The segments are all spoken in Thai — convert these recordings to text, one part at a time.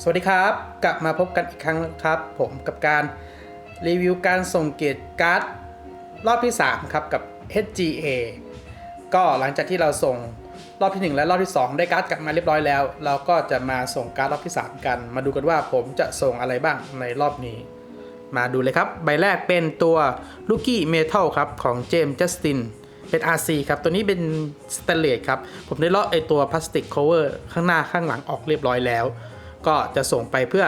สวัสดีครับ กลับมาพบกันอีกครั้งครับ ผมกับการรีวิวการส่งเกียรติการ์ดรอบที่ 3 ครับกับ HGA ก็หลังจากที่เราส่งรอบที่ 1 และรอบที่ 2 ได้การ์ดกลับมาเรียบร้อยแล้ว เราก็จะมาส่งการ์ดรอบที่ 3 กัน มาดูกันว่าผมจะส่งอะไรบ้างในรอบนี้ มาดูเลยครับ ใบแรกเป็นตัวลูกี้เมทัลครับของเจมส์จัสตินเป็น RC ครับ ตัวนี้เป็นสเตนเลสครับ ผมได้เลาะไอตัวพลาสติก cover ข้างหน้าข้างหลังออกเรียบร้อยแล้ว ก็จะส่งไปเพื่อ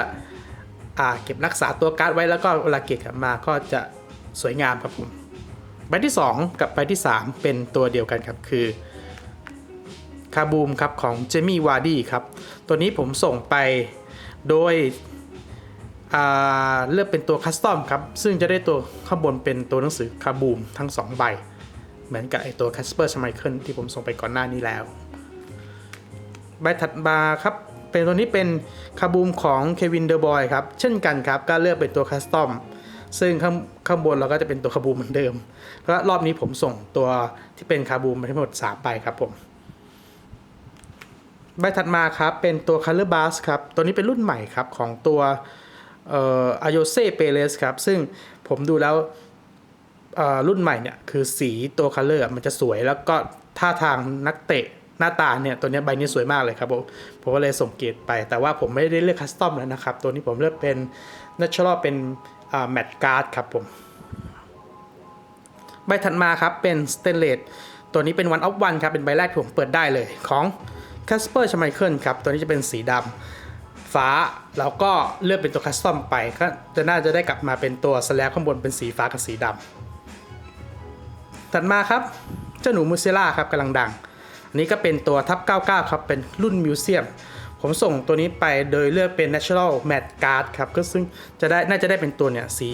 อเก็บรักษาตัวการ์ดไว้แล้วก็เวลาเก็บมาก็จะสวยงามครับผมใบที่ 2 กับใบที่ 3 เป็นตัวเดียวกันครับคือคาบูมครับของเจมี่วาร์ดี้ครับตัวนี้ผมส่งไปโดยเลือกเป็นตัวคัสตอมครับ ซึ่งจะได้ตัวข้างบนเป็นตัวหนังสือคาบูมทั้ง 2 ใบ เหมือนกับไอตัว Casper s m i c h e l ที่ผมส่งไปก่อนหน้านี้แล้ว ใบถัดมาครับ เป็นตัวนี้เป็นคาบูมของเควินเดอร์บอยครับเช่นกันครับก็เลือกเป็นตัวคัสตอมซึ่งข้างข้างบนเราก็จะเป็นตัวคาบูมเหมือนเดิมก็รอบนี้ผมส่งตัวที่เป็นคาบูมมาทั้งหมด3ใบครับผมใบถัดมาครับเป็นตัว Color b u s ครับตัวนี้เป็นรุ่นใหม่ครับของตัวอโยเซ่เปเรสครับซึ่งผมดูแล้วรุ่นใหม่เนี่ยคือสีตัว Color อะมันจะสวยแล้วก็ท่าทางนักเตะ หน้าตาเนี่ยตัวนี้ใบนี้สวยมากเลยครับผมผมก็เลยส่งเกรดไป แต่ว่าผมไม่ได้เลือกคัสตอมแล้วนะครับ ตัวนี้ผมเลือกเป็น Natural เป็นแมตต์การ์ดครับผมใบถัดมาครับเป็นสเตนเลสตัวนี้เป็น one of one ครับเป็นใบแรกที่ผมเปิดได้เลยของ Casper s c h m e i c h e l ครับตัวนี้จะเป็นสีดำฟ้าแล้วก็เลือกเป็นตัวคัสตอมไปก็จะน่าจะได้กลับมาเป็นตัวสแลบข้างบนเป็นสีฟ้ากับสีดำถัดมาครับเจ้าหนูมูเซล่าครับกำลังดัง นี้ก็เป็นตัวทับ 99 ครับ เป็นรุ่นมิวเซียม ผมส่งตัวนี้ไปโดยเลือกเป็น Natural Matte Card ครับ ก็ซึ่งจะได้น่าจะได้เป็นตัวเนี่ยสี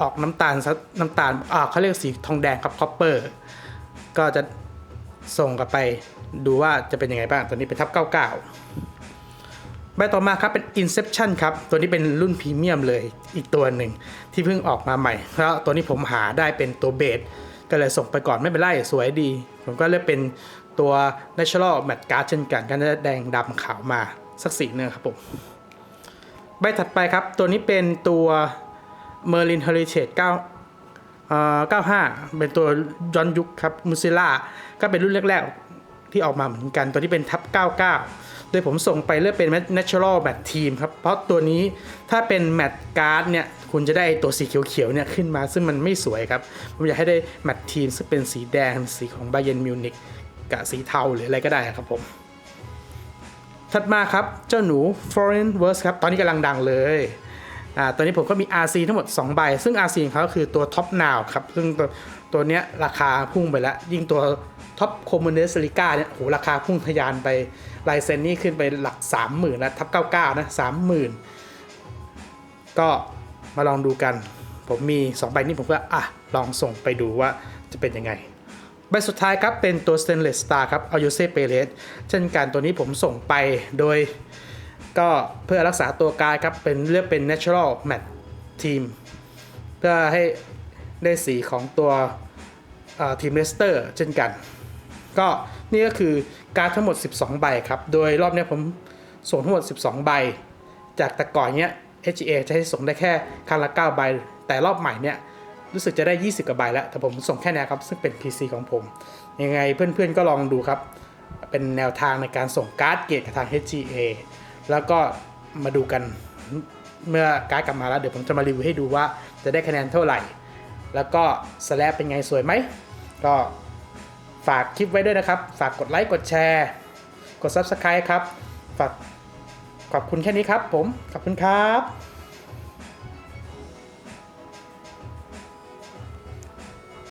ออกน้ำตาลซะน้ำตาลอ่าเขาเรียกสีทองแดงครับคอปเปอร์ก็จะส่งกลับไปดูว่าจะเป็นยังไงบ้าง ตัวนี้เป็นทับ 99 ใบต่อมาครับเป็น Inception ครับ ตัวนี้เป็นรุ่นพรีเมียมเลยอีกตัวหนึ่งที่เพิ่งออกมาใหม่ แล้วตัวนี้ผมหาได้เป็นตัวเบสก็เลยส่งไปก่อนไม่เป็นไรสวยดี ผมก็เลือกเป็น ตัว Natural Matte Card เช่นกันก็จะแดงดำขาวมาสักสีหนึงครับผมใบถัดไปครับ ตัวนี้เป็นตัว Merlin Heritage 9เอ่อ95 เป็นตัวย้อนยุคครับมูซิล่าก็เป็นรุ่นแรกๆ ที่ออกมาเหมือนกัน ตัวนี้เป็นทับ 99 โดยผมส่งไปเลือกเป็น Natural Matte Team ครับ เพราะตัวนี้ถ้าเป็น Matte Card เนี่ย คุณจะได้ตัวสีเขียวๆ เนี่ยขึ้นมาซึ่งมันไม่สวยครับ ผมอยากให้ได้ Matte Team ซึ่งเป็นสีแดงสีของ Bayern Munich กับสีเทาหรืออะไรก็ได้ครับผม ถัดมาครับเจ้าหนู Foreign Verse ครับ ตอนนี้กำลังดังเลยอ่าตอนนี้ผมก็มี RC ทั้งหมด 2 ใบ ซึ่ง RC ของเขาคือตัว Top Now ครับ ซึ่งตัวตัวเนี้ยราคาพุ่งไปแล้ว ยิ่งตัว Top Communist l i g a เนี่ยโหราคาพุ่งทะยานไปลายเซ็นนี่ขึ้นไปหลัก 30,000นะทับ99 นะ30,000 ก็มาลองดูกัน ผมมี 2 ใบนี้ผมก็อะลองส่งไปดูว่าจะเป็นยังไง ใบสุดท้ายครับเป็นตัว Stainless Star ครับเอายูเซเปเรสเช่นกันตัวนี้ผมส่งไปโดยก็เพื่อรักษาตัวกายครับเป็นเลือกเป็น natural matte team เพื่อให้ได้สีของตัวทีมเลสเตอร์เช่นกัน ก็นี่ก็คือการทั้งหมด 12 ใบครับ โดยรอบนี้ผมส่งทั้งหมด 12 ใบ จากแต่ก่อนเนี้ย HGA จะให้ส่งได้แค่ครั้งละ 9 ใบ แต่รอบใหม่เนี่ย รู้สึกจะได้ 20กว่าใบแล้ว แต่ผมส่งแค่นี้ครับ ซึ่งเป็น PC ของผม ยังไงเพื่อนๆก็ลองดูครับ เป็นแนวทางในการส่งการ์ดเกรดกับทาง HGA แล้วก็มาดูกันเมื่อการ์ดกลับมาแล้ว เดี๋ยวผมจะมารีวิวให้ดูว่าจะได้คะแนนเท่าไหร่ แล้วก็สแลบเป็นไงสวยไหม ก็ฝากคลิปไว้ด้วยนะครับ ฝากกดไลค์ กดแชร์ กด Subscribe ครับ ฝากขอบคุณแค่นี้ครับผม ขอบคุณครับ